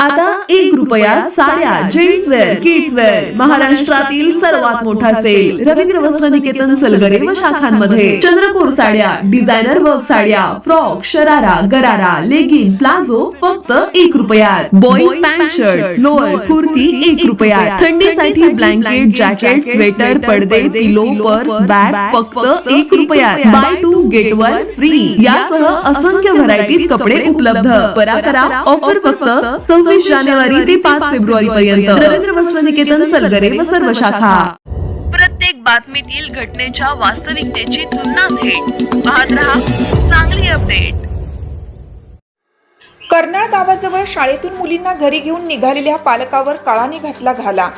आता एक रुपयात साड्या जेंट्स वेअर किड्स वेअर महाराष्ट्रातील सर्वात मोठा सेल रवींद्र वस्त्र निकेतन सलगरे व शाखांमध्ये. चंद्रकोर साड्या डिझायनर वर्क साड्या frock sharara gharara legging palazzo फक्त एक रुपयात. Boys pant shirt lower kurti एक रुपयात. थंडीसाठी ब्लँकेट जॅकेट स्वेटर पडदे पिलो पर्स बॅग फक्त एक रुपयात. Buy two get one free यासह असंख्य व्हरायटीत कपडे उपलब्ध. परा करा. ऑफर फक्त सव्वीस जानेवारी ते पाच फेब्रुवारी पर्यंत. रवींद्र वस्त्र निकेतन सलगरे व सर्व शाखा. प्रत्येक बातमीतील घटनेच्या वास्तविकतेची तुलना थेट. पाहत रहा चांगली अपडेट. कर्नाळ गावाजवळ शाळेतून मुलींना घरी घेऊन निघालेल्या पालकावर काळाने घातला घाला.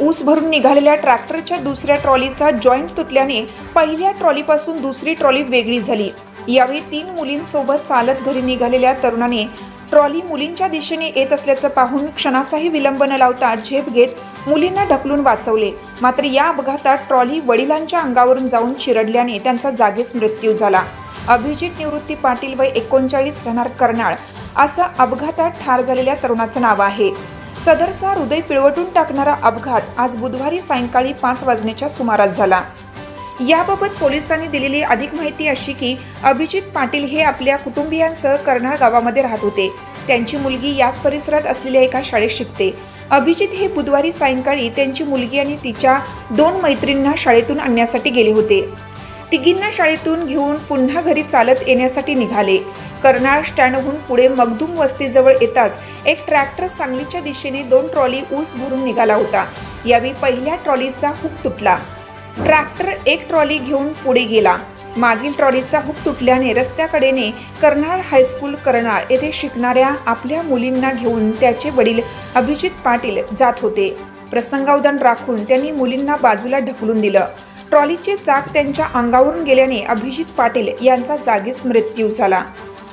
ऊस भरून निघालेल्या ट्रॅक्टरच्या दुसऱ्या ट्रॉलीचा जॉईंट तुटल्याने पहिल्या ट्रॉलीपासून दुसरी ट्रॉली वेगळी झाली. यावेळी तीन मुलींसोबत चालत घरी निघालेल्या तरुणाने ट्रॉली मुलींच्या दिशेने येत असल्याचं पाहून क्षणाचाही विलंब न लावता झेप घेत मुलींना ढकलून वाचवले. मात्र या अपघातात ट्रॉली वडिलांच्या अंगावरून जाऊन चिरडल्याने त्यांचा जागीच मृत्यू झाला. अभिजित निवृत्ती पाटील वय एकोणचाळीस राहणार कर्नाळ. असं अपघातात ठार झालेल्या तरुणाचं नाव आहे. सदरचा हृदय पिळवटून टाकणारा अपघात आज बुधवारी सायंकाळी पाच वाजण्याच्या सुमारास झाला. याबाबत पोलिसांनी दिलेली अधिक माहिती अशी की अभिजित पाटील हे आपल्या कुटुंबियांसह कर्नाळ गावामध्ये राहत होते. त्यांची मुलगी याच परिसरात असलेल्या एका शाळेत शिकते. अभिजित हे बुधवारी सायंकाळी त्यांची मुलगी आणि तिच्या दोन मैत्रिणींना शाळेतून आणण्यासाठी गेले होते. तिघींना शाळेतून घेऊन पुन्हा घरी चालत येण्यासाठी निघाले. कर्नाळ स्टँडहून पुढे मगदूम वस्तीजवळ येताच एक ट्रॅक्टर सांगलीच्या दिशेने दोन ट्रॉली ऊस भरून निघाला होता. यावेळी पहिल्या ट्रॉलीचा हुक तुटला. ट्रॅक्टर एक ट्रॉली घेऊन पुढे गेला. मागील ट्रॉलीचा हुक तुटल्याने रस्त्याकडेने कर्नाळ हायस्कूल कर्नाळ येथे शिकणाऱ्या आपल्या मुलींना घेऊन त्याचे वडील अभिजित पाटील जात होते. प्रसंगावधान राखून त्यांनी मुलींना बाजूला ढकलून दिलं. ट्रॉलीचे चाक त्यांच्या अंगावरून गेल्याने अभिजित पाटील यांचा जागीच मृत्यू झाला.